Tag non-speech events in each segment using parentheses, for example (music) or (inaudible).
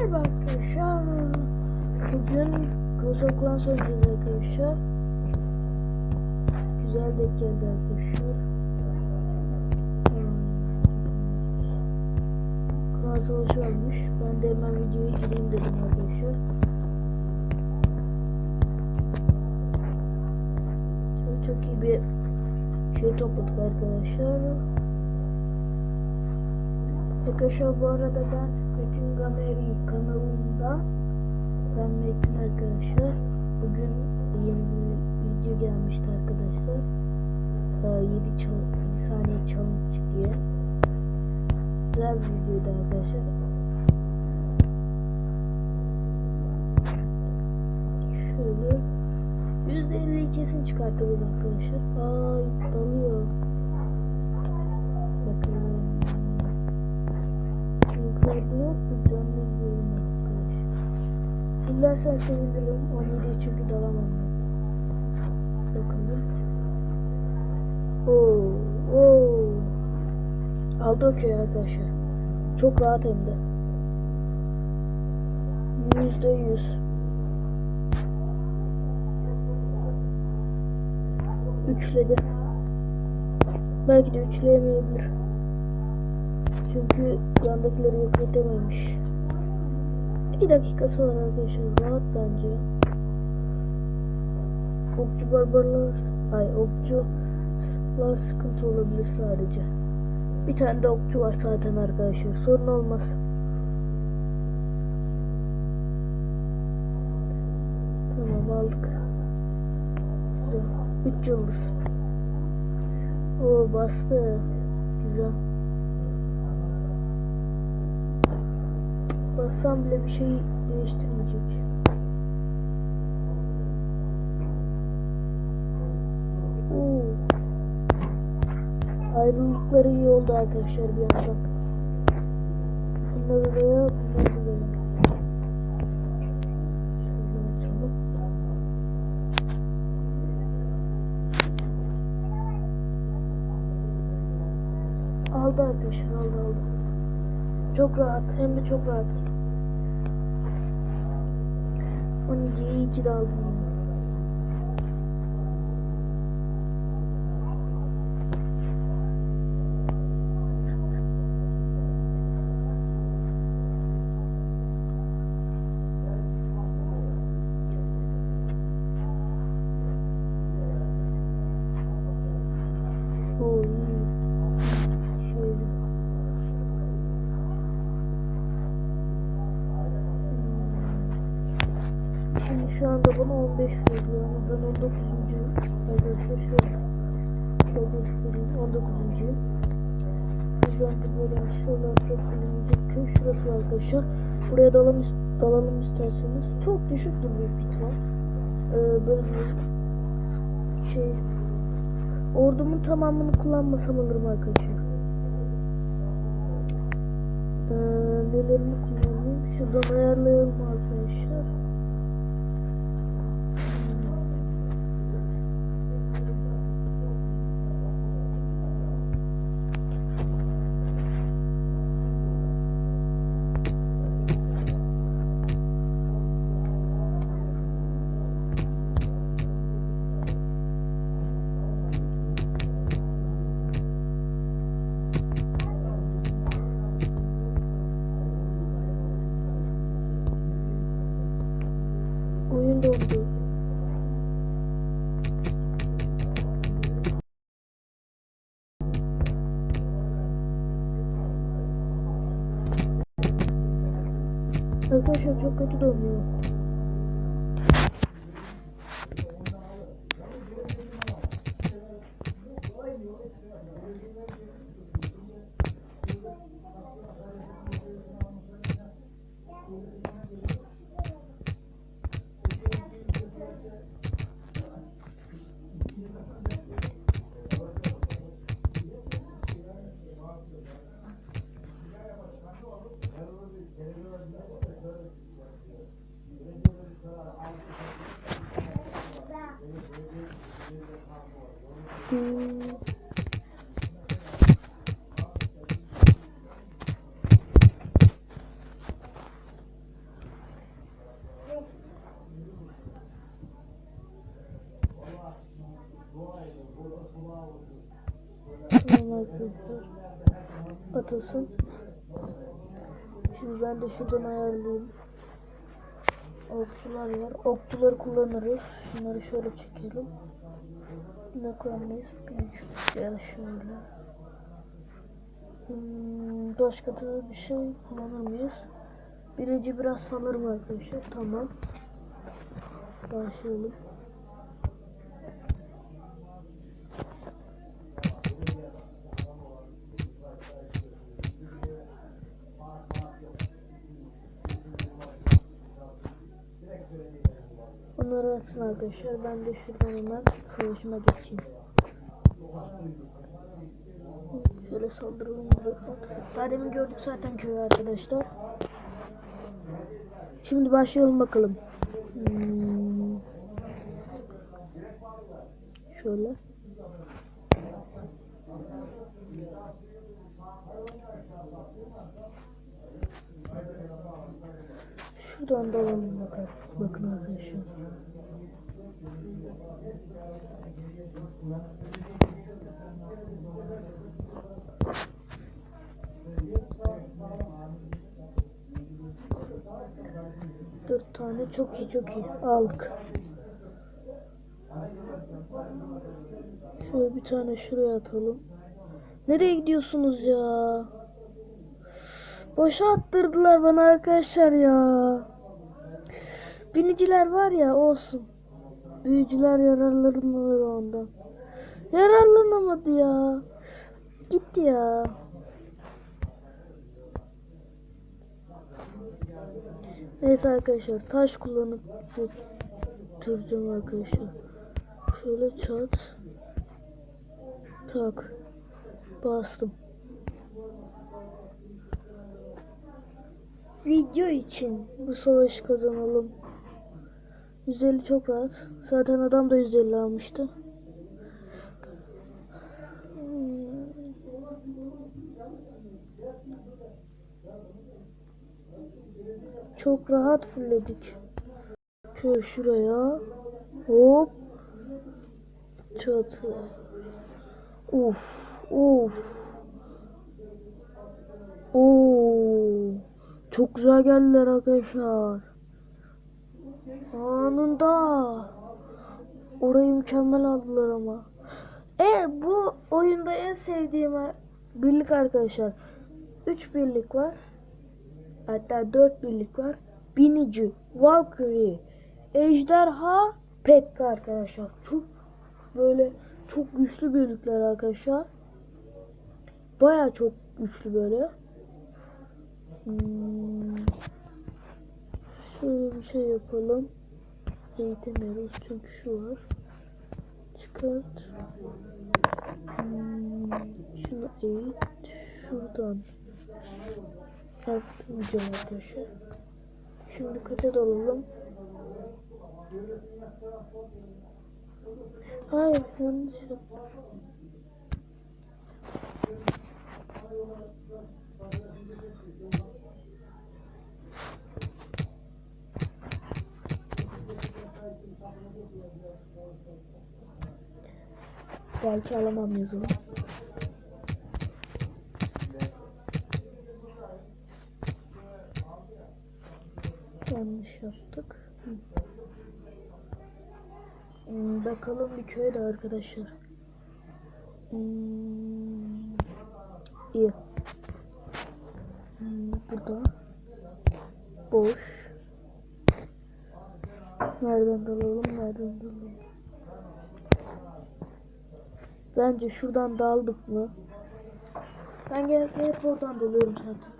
Merhaba arkadaşlar. Bugün Kazaklan oynayacağız arkadaşlar. Güzel denk geldi arkadaşlar. Klan savaşı olmuş. Ben de hemen videoya gireyim dedim arkadaşlar. Şöyle çok iyi bir şey topladık arkadaşlar. Arkadaşlar bu arada ben Metin Gameri kanalında ben Metin arkadaşlar. Bugün yeni bir video gelmişti arkadaşlar. Ee, 7, çal 7 saniye challenge diye. Güzel bir videoydu arkadaşlar. Şöyle %50'yi kesin çıkartırız arkadaşlar. Ay dalıyor. Bakalım. Mu? Canlı izleyelim arkadaşlar. Fullersen sevinirim. 17'yi çünkü dalamam. Bakalım. Oo, oo. Aldı o köy arkadaşlar. Çok rahat hem de. Yüzde yüz. Üçledi. Belki de üçleyemeyebilir. Çünkü yandakileri yok edememiş. 2 dakikası var arkadaşlar. Rahat bence. Okçu barbarlar, ay okçular sıkıntı olabilir sadece. Bir tane de okçu var zaten arkadaşlar. Sorun olmaz. Tamam aldık. Güzel. 3 yıldız. Oo bastı. Güzel. Bassam bile bir şey değiştirmeyecek. Oo. Ayrılıkları iyi oldu arkadaşlar bir yandan. Bunlar buraya, bunlar buraya. Aldı arkadaşlar aldı aldı. Çok rahat hem de çok rahat. 17'ye iyi ki de aldım Şimdi şu anda bana 15 veriyor ama ben 19. Arkadaşlar şöyle. Şöyle göstereyim 19. Buradan da böyle aşağılarda bulunacak köy şurası arkadaşlar. Buraya dalalım, dalalım isterseniz. Çok düşüktür büyük ihtimal. Ee, böyle bir şey. Ordumun tamamını kullanmasam alırım arkadaşlar. Ee, nelerimi kullanayım? Şuradan ayarlayalım arkadaşlar. Arkadaşlar çok kötü donuyor. Atılsın. Şimdi ben de şuradan ayarlayayım. Okçular var. Okçuları kullanırız. Şunları şöyle çekelim. Ne koyamayız? Ya şöyle. Hmm, başka da bir şey kullanır mıyız? Birinci biraz sanırım arkadaşlar. Tamam. Başlayalım. Onları atsın arkadaşlar. Ben de şuradan hemen savaşıma geçeyim. Şöyle saldıralım. Daha demin gördük zaten köyü arkadaşlar. Şimdi başlayalım bakalım. Hmm. Şöyle. Şuradan da alalım bakın. Bakın arkadaşlar. Dört tane çok iyi çok iyi aldık. Şöyle bir tane şuraya atalım. Nereye gidiyorsunuz ya? Boşa attırdılar bana arkadaşlar ya. Biniciler var ya olsun. Büyücüler yararlanır ondan. Yararlanamadı ya. Gitti ya. Neyse arkadaşlar taş kullanıp götüreceğim arkadaşlar. Şöyle çat. Tak. Bastım. Video için bu savaşı kazanalım. 150 çok rahat. Zaten adam da 150 almıştı. Çok rahat fullledik. Şöyle şuraya. Hop. Çatı. Uf. Uf. Oo. Çok güzel geldiler arkadaşlar. Anında. Orayı mükemmel aldılar ama. E bu oyunda en sevdiğim birlik arkadaşlar. 3 birlik var. Hatta 4 birlik var. Binici, Valkyrie, Ejderha, Pekka arkadaşlar. Çok böyle çok güçlü birlikler arkadaşlar. Baya çok güçlü böyle. Hmm. Şöyle bir şey yapalım. Eğitemiyoruz çünkü şu var. Çıkart. Hmm. Şunu eğit. Şuradan. Arttıracağım arkadaşlar. Şimdi kaça dalalım. Hayır yanlış yaptım. Belki alamam yazımı. Yanlış yaptık. Hı. Hmm, bakalım bir köy de arkadaşlar. Hmm, iyi. Hmm, burada. Boş. Nereden dalalım? Nereden dalalım? Bence şuradan daldık mı? Ben genellikle hep oradan dalıyorum zaten.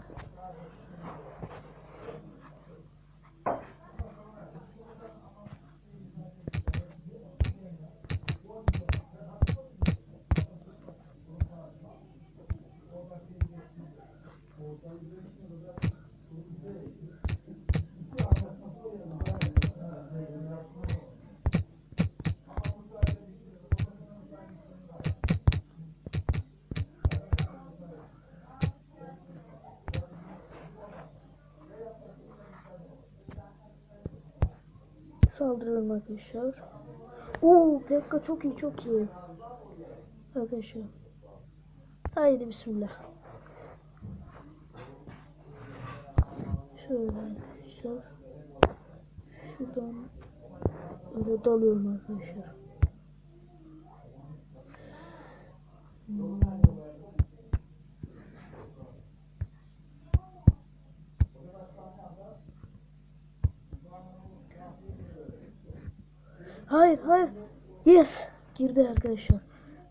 saldırıyorum arkadaşlar. Oo Pekka çok iyi çok iyi. Arkadaşlar. Haydi bismillah. Şöyle arkadaşlar. Şuradan öyle dalıyorum arkadaşlar. Hayır hayır. Yes. Girdi arkadaşlar.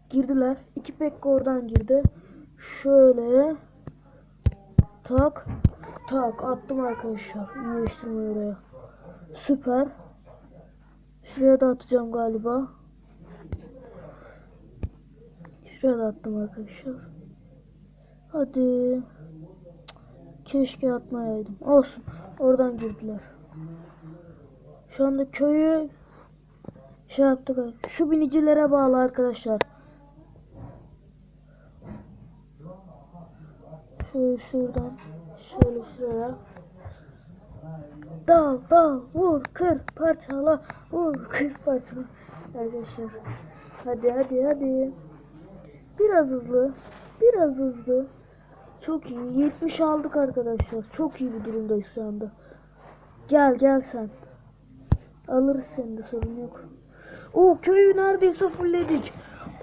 Girdiler. İki Pekka oradan girdi. Şöyle. Tak. Tak. Attım arkadaşlar. İyileştirmeyi oraya. Süper. Şuraya da atacağım galiba. Şuraya da attım arkadaşlar. Hadi. Keşke atmayaydım. Olsun. Oradan girdiler. Şu anda köyü şey yaptık. Şu binicilere bağlı arkadaşlar. Şöyle şuradan. Şöyle şuraya. Dal dal vur kır parçala vur kır parçala. Arkadaşlar. Hadi hadi hadi. Biraz hızlı. Biraz hızlı. Çok iyi. 70 aldık arkadaşlar. Çok iyi bir durumdayız şu anda. Gel gel sen. Alırız seni de sorun yok. O köyü neredeyse fullledik.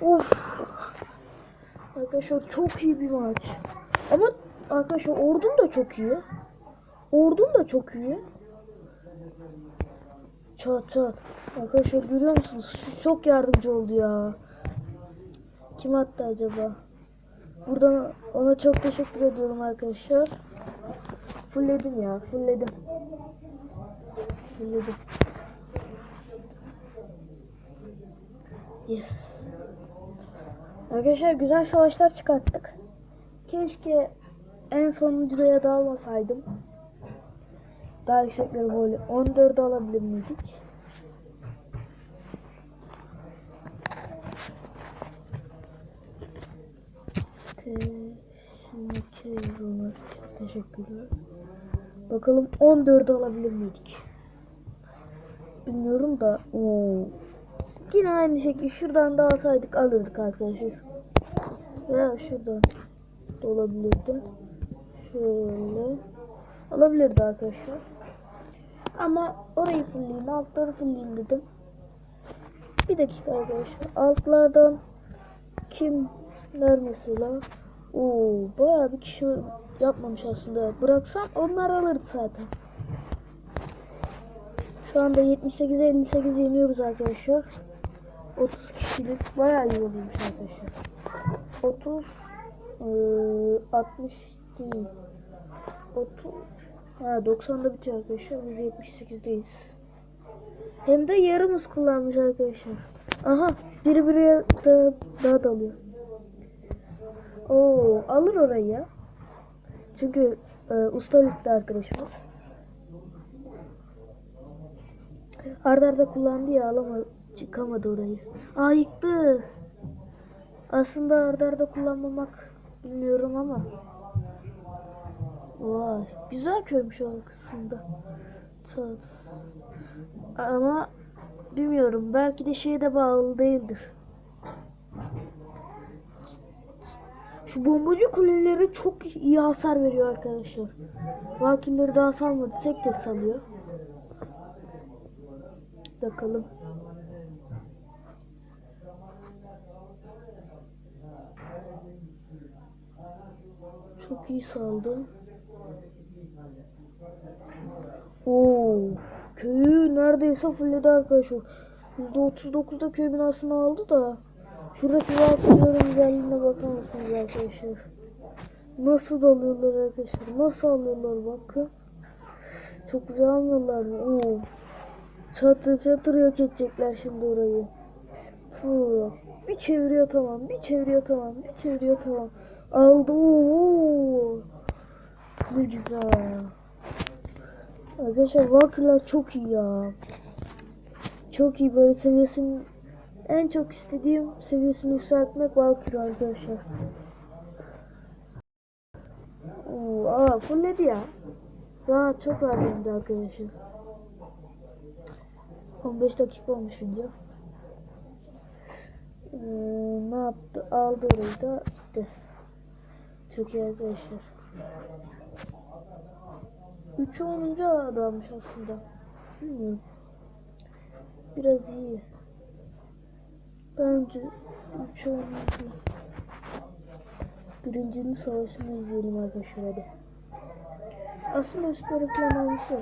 Of. Arkadaşlar çok iyi bir maç. Ama arkadaşlar ordum da çok iyi. Ordum da çok iyi. Çat çat. Arkadaşlar görüyor musunuz? Şu çok yardımcı oldu ya. Kim attı acaba? Buradan ona çok teşekkür ediyorum arkadaşlar. Fullledim ya. Fullledim. Fullledim. Yes. Arkadaşlar güzel savaşlar çıkarttık. Keşke en sonuncuya da almasaydım. Daha yüksekleri böyle 14 alabilir miydik? Teşekkür olmaz. Teşekkürler. Bakalım 14 alabilir miydik? Bilmiyorum da. Oo. Yine aynı şekilde şuradan da alsaydık alırdık arkadaşlar. Veya şuradan da olabilirdi. Şöyle. Alabilirdi arkadaşlar. Ama orayı fullleyeyim, altları fullleyeyim dedim. Bir dakika arkadaşlar. Altlardan kimler mesela? Oo, bayağı bir kişi yapmamış aslında. Bıraksam onlar alırdı zaten. Şu anda 78-58 yeniyoruz arkadaşlar. 30 kişilik bayağı iyi oluyormuş arkadaşlar. 30 eee, 60 değil. 30 ha 90'da bitiyor arkadaşlar. Biz 78'deyiz. Hem de yarımız kullanmış arkadaşlar. Aha biri biri da, daha dalıyor. Oo alır orayı ya. Çünkü e, usta ligde arkadaşımız. Arda arda kullandı ya alama çıkamadı orayı. Aa yıktı. Aslında arda arda kullanmamak bilmiyorum ama. Vay güzel köymüş o kısımda. Çat. Ama bilmiyorum belki de şeye de bağlı değildir. Şu bombacı kuleleri çok iyi hasar veriyor arkadaşlar. Vakilleri daha salmadı. Tek tek salıyor. Bakalım. Çok iyi saldı. Oo, köyü neredeyse fullledi arkadaşlar. %39'da köy binasını aldı da. Şuradaki vakıfların güzelliğine bakar mısınız arkadaşlar? Nasıl dalıyorlar arkadaşlar? Nasıl alıyorlar bakın. Çok güzel almıyorlar mı? Oo. Çatır çatır yok edecekler şimdi orayı. Tuh. Bir çeviriyor tamam, bir çeviriyor tamam, bir çeviriyor tamam. Aldı. Ne güzel. Arkadaşlar Walker'lar çok iyi ya. Çok iyi böyle seviyesini en çok istediğim seviyesini yükseltmek Valkyrie arkadaşlar. Oo, aa fullledi ya. Daha çok de arkadaşlar. 15 dakika olmuş video. Ee, ne yaptı? Aldı orayı da gitti. Çok iyi arkadaşlar. 3'e 10. adammış aslında. Bilmiyorum. Biraz iyi. Bence 3'e 10. Birincinin savaşını izleyelim arkadaşlar hadi. Aslında üstleri falan almışlar.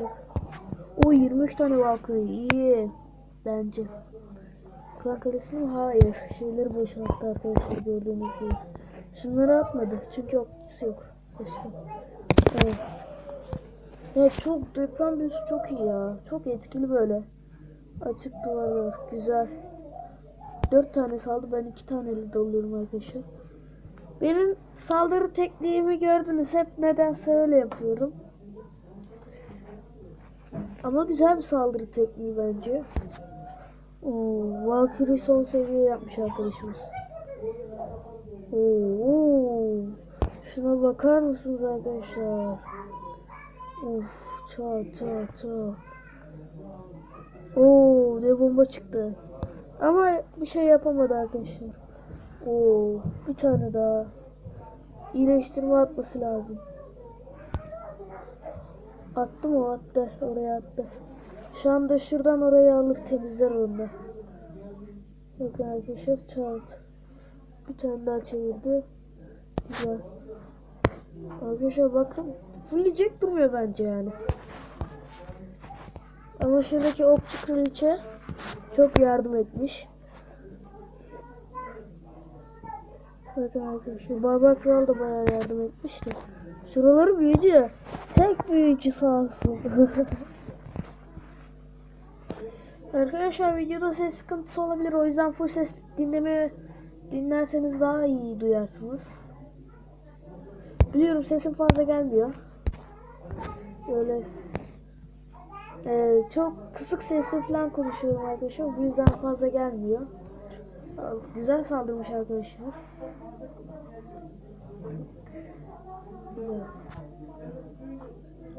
O 23 tane Valkyrie iyi. Bence. Klan kalesi mi? Hayır. Şeyleri boşalttı arkadaşlar gördüğünüz gibi. Şunları atmadı. Çünkü optisi yok. Başka. Evet. Çok deprem büyüsü çok iyi ya. Çok etkili böyle. Açık duvarlar. Güzel. Dört tane saldı. Ben iki taneyle dalıyorum arkadaşlar. Benim saldırı tekniğimi gördünüz. Hep nedense öyle yapıyorum. Ama güzel bir saldırı tekniği bence. Oo, Valkyrie son seviye yapmış arkadaşımız. Oo. Şuna bakar mısınız arkadaşlar? Of, çat çat çat. Oo, ne bomba çıktı. Ama bir şey yapamadı arkadaşlar. Oo, bir tane daha. İyileştirme atması lazım. Attı mı? Attı. Oraya attı. Şu anda şuradan oraya alır temizler onda. Bakın arkadaşlar çat. Bir tane daha çevirdi. Güzel. Arkadaşlar bakın. Fullleyecek durmuyor bence yani. Ama şuradaki okçu kraliçe çok yardım etmiş. Bakın arkadaşlar Barbar Kral da bayağı yardım etmiş de. Şuraları büyücü. Tek büyücü sağ olsun. (laughs) arkadaşlar videoda ses sıkıntısı olabilir. O yüzden full ses dinleme dinlerseniz daha iyi duyarsınız. Biliyorum sesim fazla gelmiyor. Böyle e, çok kısık sesle falan konuşuyorum arkadaşlar. Bu yüzden fazla gelmiyor. Güzel saldırmış arkadaşlar.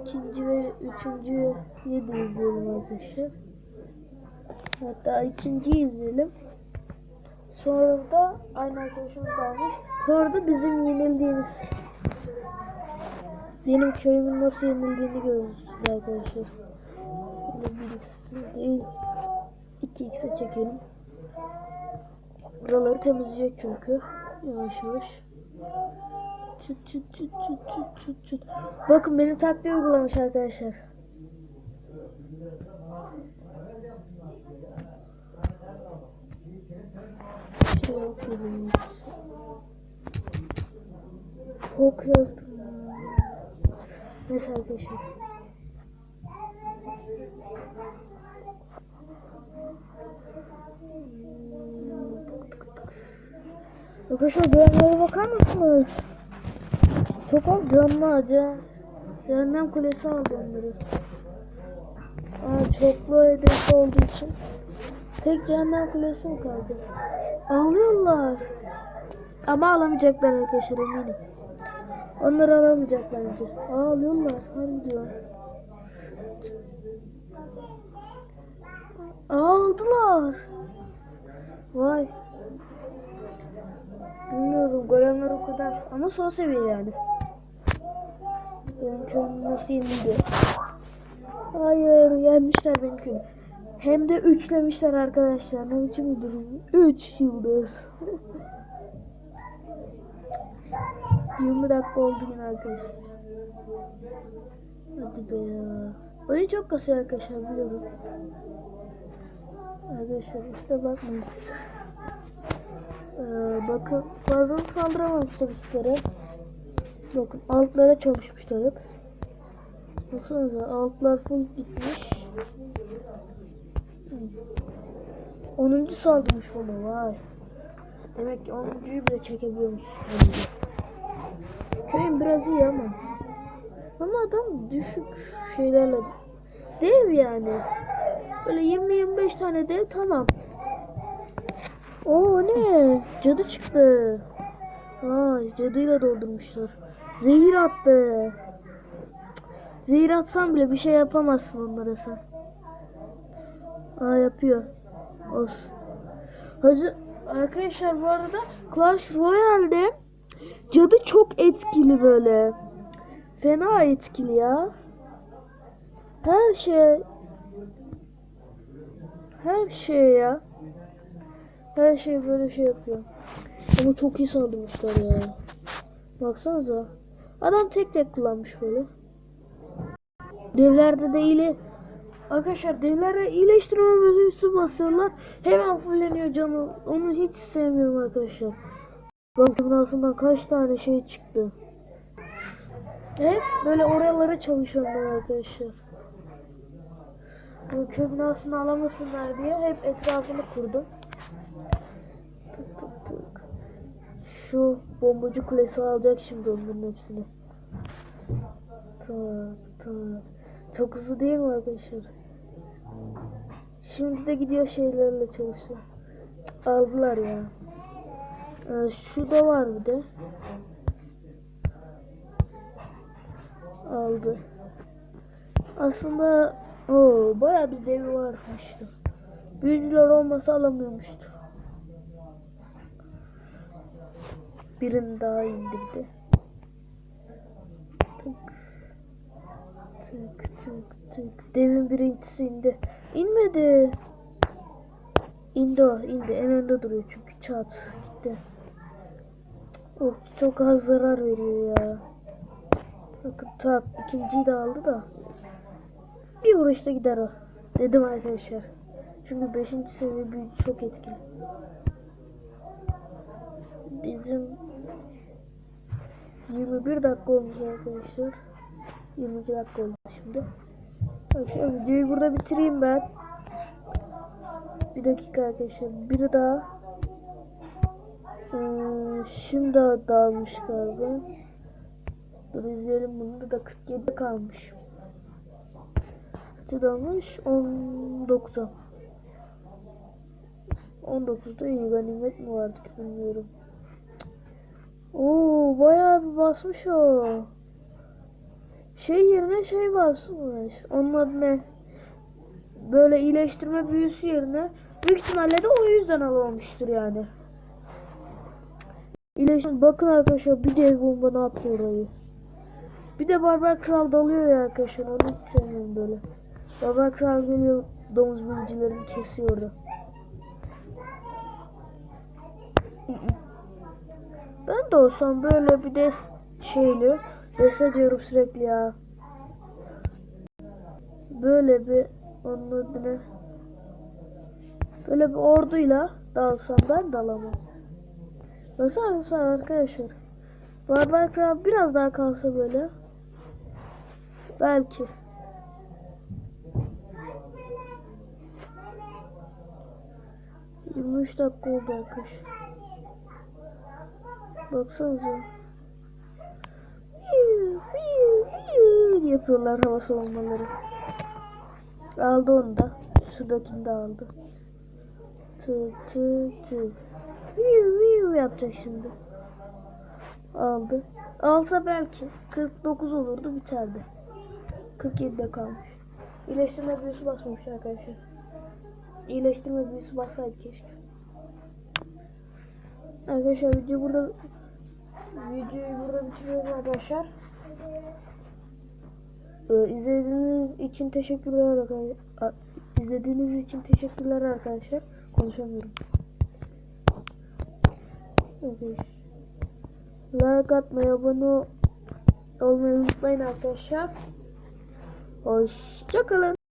İkinci ve üçüncüyü de izleyelim arkadaşlar. Hatta ikinciyi izleyelim. Sonra da aynı arkadaşımız varmış. Sonra da bizim yenildiğimiz benim köyümün nasıl yenildiğini göreceğiz arkadaşlar. Böyle bir x değil. 2x'e çekelim. Buraları temizleyecek çünkü. Yavaş yavaş. Çıt çıt çıt çıt çıt çıt çıt. Bakın benim taktiği uygulamış arkadaşlar. Yok yazılmış. Çok yazdım ya. Neyse arkadaşlar. Arkadaşlar görevlere bakar mısınız? Çok az canlı acı. Cehennem kulesi aldı onları. Aa, çoklu hedef olduğu için. Tek cehennem kulesi mi kalacak? Ağlıyorlar. Ama alamayacaklar arkadaşlar eminim. Onları alamayacak bence. Ağlıyorlar. Harbi diyor. Aldılar. Vay. Bilmiyorum golemler o kadar ama son seviye yani. Benim köyüm nasıl yenildi? Hayır yenmişler benim köyüm. Hem de üçlemişler arkadaşlar. Ne biçim bir durum? Üç yıldız. (laughs) 20 dakika oldu yine arkadaşlar. Hadi be ya. Oyun çok kasıyor arkadaşlar biliyorum. Arkadaşlar işte bakmayın siz. (laughs) Ee, bakın fazla saldıramamışlar üstlere. Bakın altlara çalışmışlar hep. Baksanıza altlar full gitmiş. Hı. 10. saldırmış bana vay. Demek ki 10.yu bile çekebiliyormuş. Köyün biraz iyi ama. Ama adam düşük şeylerle dev yani. Böyle 20-25 tane dev tamam. Oo ne? Cadı çıktı. Vay cadıyla doldurmuşlar. Zehir attı. Zehir atsan bile bir şey yapamazsın onlara sen. Aa yapıyor. Olsun. Hacı arkadaşlar bu arada Clash Royale'de cadı çok etkili böyle. Fena etkili ya. Her şey her şey ya. Her şey böyle şey yapıyor. Ama çok iyi saldırmışlar ya. Baksanıza. Adam tek tek kullanmış böyle. Devlerde de iyile Arkadaşlar devlerde iyileştirme bölgesi basıyorlar. Hemen fulleniyor canı. Onu hiç sevmiyorum arkadaşlar. Bakın aslında kaç tane şey çıktı. Hep böyle oralara çalışıyorum ben arkadaşlar. Bu binasını alamasınlar diye hep etrafını kurdum. Tık tık tık. Şu bombacı kulesi alacak şimdi onların hepsini. Tak tak. Çok hızlı değil mi arkadaşlar? Şimdi de gidiyor şeylerle çalışıyor. Aldılar ya. Ee, şu da var bir de. Aldı. Aslında o bayağı bir devi varmıştı. Büyücüler olmasa alamıyormuştu. Birini daha indirdi. Tık. Tık tık tık. Devin birincisi indi. İnmedi. İndi o indi. En önde duruyor çünkü çat gitti. Oh, çok az zarar veriyor ya. Bakın tak ikinciyi de aldı da. Bir vuruşta gider o. Dedim arkadaşlar. Çünkü 5. seviye büyücü çok etkili. Bizim 21 dakika olmuş arkadaşlar. 22 dakika oldu şimdi. Arkadaşlar videoyu burada bitireyim ben. Bir dakika arkadaşlar. Biri daha. Ee, şimdi dağılmış galiba. Dur izleyelim bunu da 47 kalmış. Kaçı dalmış? 19'a. 19'da iyi ganimet mi vardı ki bilmiyorum. Oo bayağı bir basmış o. Şey yerine şey basmış. Onun adı ne? Böyle iyileştirme büyüsü yerine büyük ihtimalle de o yüzden alamamıştır yani. İyileştirme bakın arkadaşlar bir dev bomba ne yapıyor orayı. Bir de Barbar Kral dalıyor ya arkadaşlar onu hiç sevmiyorum böyle. Barbar Kral geliyor domuz büyücülerini kesiyor orada. Ben de olsam böyle bir de şeyli des ediyorum sürekli ya. Böyle bir onun adı ne? Böyle bir orduyla dalsam ben dalamam. Mesela arkadaşlar. Barbar Kral biraz daha kalsa böyle. Belki. Yirmi üç dakika oldu arkadaşlar. Baksanıza. Fiu yapıyorlar hava savunmaları. Aldı onu da. Şuradakini de aldı. Tık tık tık. Viu viu yapacak şimdi. Aldı. Alsa belki 49 olurdu biterdi. 47'de kalmış. İyileştirme büyüsü basmamış arkadaşlar. İyileştirme büyüsü bassaydı keşke. Arkadaşlar video burada videoyu burada bitiriyoruz arkadaşlar. Ee, izlediğiniz için teşekkürler arkadaşlar. İzlediğiniz için teşekkürler arkadaşlar. Konuşamıyorum. Arkadaşlar. Like atmayı, abone olmayı unutmayın arkadaşlar. Hoşçakalın.